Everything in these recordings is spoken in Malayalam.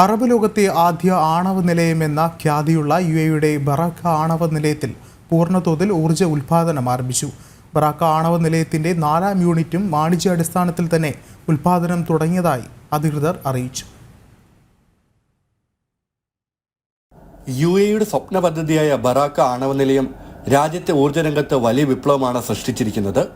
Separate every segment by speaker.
Speaker 1: അറബ് ലോകത്തെ ആദ്യ ആണവ നിലയം എന്ന ഖ്യാതിയുള്ള യു എയുടെ ബറാക്ക ആണവ നിലയത്തിൽ പൂർണതോതിൽ ഊർജ ഉൽപാദനം ആരംഭിച്ചു. ബറാക്ക ആണവ നിലയത്തിന്റെ നാലാം യൂണിറ്റും വാണിജ്യാടിസ്ഥാനത്തിൽ തന്നെ ഉൽപാദനം തുടങ്ങിയതായി അധികൃതർ അറിയിച്ചു.
Speaker 2: യു എയുടെ സ്വപ്ന പദ്ധതിയായ ബറാക്ക ആണവ നിലയം രാജ്യത്തെ ഊർജ രംഗത്ത് വലിയ വിപ്ലവമാണ് സൃഷ്ടിച്ചിരിക്കുന്നത്.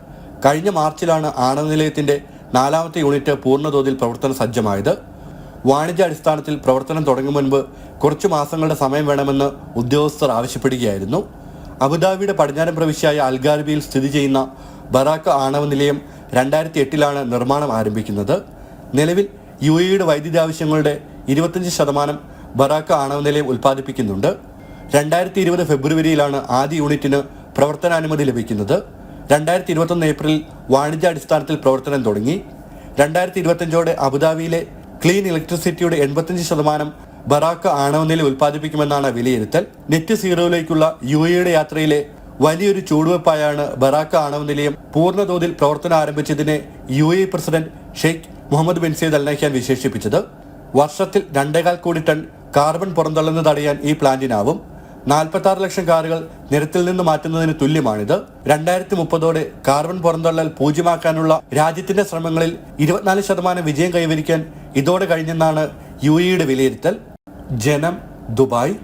Speaker 2: കഴിഞ്ഞ മാർച്ചിലാണ് ആണവ നിലയത്തിന്റെ നാലാമത്തെ യൂണിറ്റ് പൂർണതോതിൽ പ്രവർത്തന സജ്ജമായത്. വാണിജ്യാടിസ്ഥാനത്തിൽ പ്രവർത്തനം തുടങ്ങും മുൻപ് കുറച്ചു മാസങ്ങളുടെ സമയം വേണമെന്ന് ഉദ്യോഗസ്ഥർ ആവശ്യപ്പെടുകയായിരുന്നു. അബുദാബിയുടെ പടിഞ്ഞാറൻ പ്രവിശ്യയായ അൽഗാർബിയിൽ സ്ഥിതി ചെയ്യുന്ന ബറാക്ക ആണവ നിലയം രണ്ടായിരത്തി എട്ടിലാണ് നിർമ്മാണം ആരംഭിക്കുന്നത്. നിലവിൽ യു എയുടെ വൈദ്യുതി ആവശ്യങ്ങളുടെ ഇരുപത്തഞ്ച് ശതമാനം ബറാക്ക ആണവ നിലയം ഉൽപ്പാദിപ്പിക്കുന്നുണ്ട്. രണ്ടായിരത്തി ഇരുപത് ഫെബ്രുവരിയിലാണ് ആദ്യ യൂണിറ്റിന് പ്രവർത്തനാനുമതി ലഭിക്കുന്നത്. രണ്ടായിരത്തി ഇരുപത്തൊന്ന് ഏപ്രിൽ വാണിജ്യാടിസ്ഥാനത്തിൽ പ്രവർത്തനം തുടങ്ങി. രണ്ടായിരത്തി ഇരുപത്തഞ്ചോടെ അബുദാബിയിലെ ക്ലീൻ ഇലക്ട്രിസിറ്റിയുടെ എൺപത്തിയഞ്ച് ശതമാനം ബറാക്ക ആണവ നിലയം ഉൽപ്പാദിപ്പിക്കുമെന്നാണ് വിലയിരുത്തൽ. നെറ്റ് സീറോയിലേക്കുള്ള യു എയുടെ യാത്രയിലെ വലിയൊരു ചൂടുവെപ്പായാണ് ബറാക്ക ആണവ നിലയം പൂർണതോതിൽ പ്രവർത്തനം ആരംഭിച്ചതിനെ U A president Sheikh Mohammed bin Zayed Al Nahyan വിശേഷിപ്പിച്ചത്. വർഷത്തിൽ രണ്ടേകാൽ കോടി ടൺ കാർബൺ പുറന്തള്ളുന്നത് തടയാൻ ഈ പ്ലാന്റിനാവും. നാൽപ്പത്തി ആറ് ലക്ഷം കാറുകൾ നിരത്തിൽ നിന്ന് മാറ്റുന്നതിന് തുല്യമാണിത്. രണ്ടായിരത്തി മുപ്പതോടെ കാർബൺ പുറന്തള്ളൽ പൂജ്യമാക്കാനുള്ള രാജ്യത്തിന്റെ ശ്രമങ്ങളിൽ ഇരുപത്തിനാല് ശതമാനം വിജയം കൈവരിക്കാൻ ഇതോടെ കഴിഞ്ഞെന്നാണ് യു എയുടെ വിലയിരുത്തൽ. ജനം ദുബായ്.